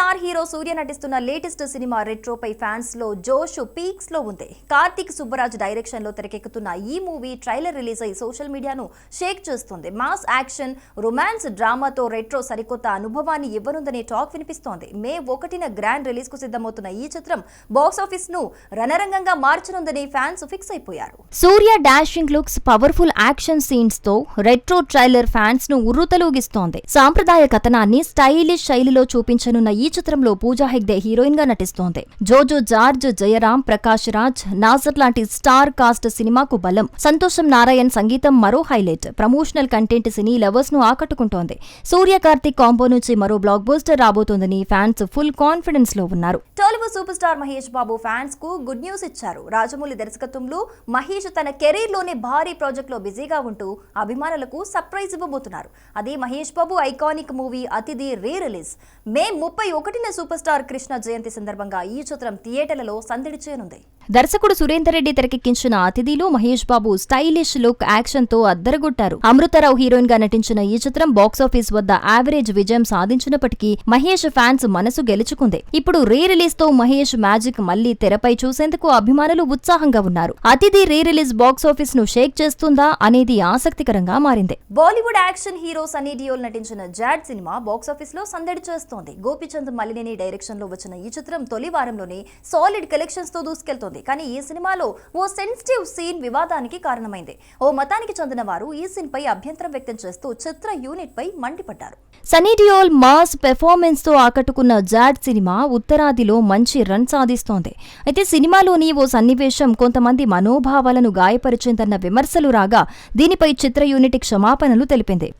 Star hero సూర్య నటిస్తున్న latest cinema రెట్రోపై ఫ్యాన్స్లో జోష్ పీక్స్లో ఉంది. కార్తిక్ సుబ్బరాజ్ డైరెక్షన్లో తెరకెక్కుతున్న ఈ మూవీ ట్రైలర్ రిలీజ్ అయి సోషల్ మీడియాను షేక్ చేస్తుంది. మాస్ యాక్షన్ రొమాన్స్ డ్రామాతో రెట్రో సరికొత్త అనుభవాన్ని ఇవ్వనుందనే టాక్ వినిపిస్తోంది. మే ఒకటిన గ్రాండ్ రిలీజ్కు సిద్ధమవుతున్న ఈ చిత్రం బాక్స్ ఆఫీస్ను రణరంగంగా మార్చనుందని ఫ్యాన్స్ ఫిక్స్ అయిపోయారు. Suriya dashing looks powerful action సీన్స్తో Retro trailer ఫ్యాన్స్ను ఉర్రుతలూగిస్తోంది. సాంప్రదాయ కథనాన్ని స్టైలిష్ శైలిలో చూపించనున్న ఈ చిత్రంలో పూజా హెగ్డే హీరోయిన్గా నటిస్తోంది. జోజో జార్జ్ జయరాం ప్రకాష్ రాజ్ నాజర్ లాంటి స్టార్ కాస్ట్ సినిమాకు బలం. సంతోషం నారాయణ్ సంగీతం మరో హైలైట్. ప్రమోషనల్ కంటెంట్ సినీ లవర్స్ను ఆకట్టుకుంటోంది. సూర్య కార్తిక్ కాంబో నుంచి మరో బ్లాక్ బోస్టర్ రాబోతోందని ఫ్యాన్స్ ఫుల్ కాన్ఫిడెన్స్లో ఉన్నారు. టాలీవుడ్ సూపర్ స్టార్ మహేష్ బాబు ఫ్యాన్స్కు గుడ్ న్యూస్ ఇచ్చారు. రాజమౌళి దర్శకత్వంలో మహేష్ తన కెరీర్లోనే భారీ ప్రాజెక్ట్లో బిజీగా ఉంటూ అభిమానులకు సర్ప్రైజ్ ఇవ్వబోతున్నారు. అది మహేష్ బాబు ఐకానిక్ మూవీ అతిథి రీ రిలీజ్ మే ముప్పై ఒకటిన సూపర్ స్టార్ కృష్ణ జయంతి సందర్భంగా ఈ చిత్రం థియేటర్లలో సందడి చేయనుంది. దర్శకుడు సురేందర్ రెడ్డి తెరకెక్కించిన అతిథిలో మహేష్ బాబు స్టైలిష్ లుక్ యాక్షన్తో అద్దరగొట్టారు. అమృతరావు హీరోయిన్గా నటించిన ఈ చిత్రం బాక్సాఫీస్ వద్ద యావరేజ్ విజయం సాధించినప్పటికీ మహేష్ ఫ్యాన్స్ మనసు గెలుచుకుంది. ఇప్పుడు రీ రిలీజ్తో మహేష్ మ్యాజిక్ మళ్ళీ తెరపై చూసేందుకు అభిమానులు ఉత్సాహంగా ఉన్నారు. అతిథి రీ రిలీజ్ బాక్సాఫీస్ను షేక్ చేస్తుందా అనేది ఆసక్తికరంగా మారింది. బాలీవుడ్ యాక్షన్ హీరో సన్నీ డియోల్ నటించిన జాడ్ సినిమా బాక్సాఫీస్లో సందడి చేస్తోంది. గోపిచంద్ మలినేని డైరెక్షన్లో వచ్చిన ఈ చిత్రం తొలి వారంలోనే సాలిడ్ కలెక్షన్స్తో దూసుకెళ్తోంది. కానీ ఈ సినిమాలో ఓ సెన్సిటివ్ సీన్ వివాదానికి కారణమైంది. ఓ మతానికి చెందిన వారు ఈ సీన్ పై అభ్యంతరం వ్యక్తం చేస్తూ చిత్ర యూనిట్ పై మండిపడ్డారు. సనీ డియోల్ మాస్ పెర్ఫార్మెన్స్తో ఆకట్టుకున్న జాడ్ సినిమా ఉత్తరాదిలో మంచి రన్ సాధిస్తోంది. అయితే సినిమాలోని ఓ సన్నివేశం కొంతమంది మనోభావాలను గాయపరిచిందన్న విమర్శలు రాగా దీనిపై చిత్ర యూనిట్ క్షమాపణలు తెలిపింది.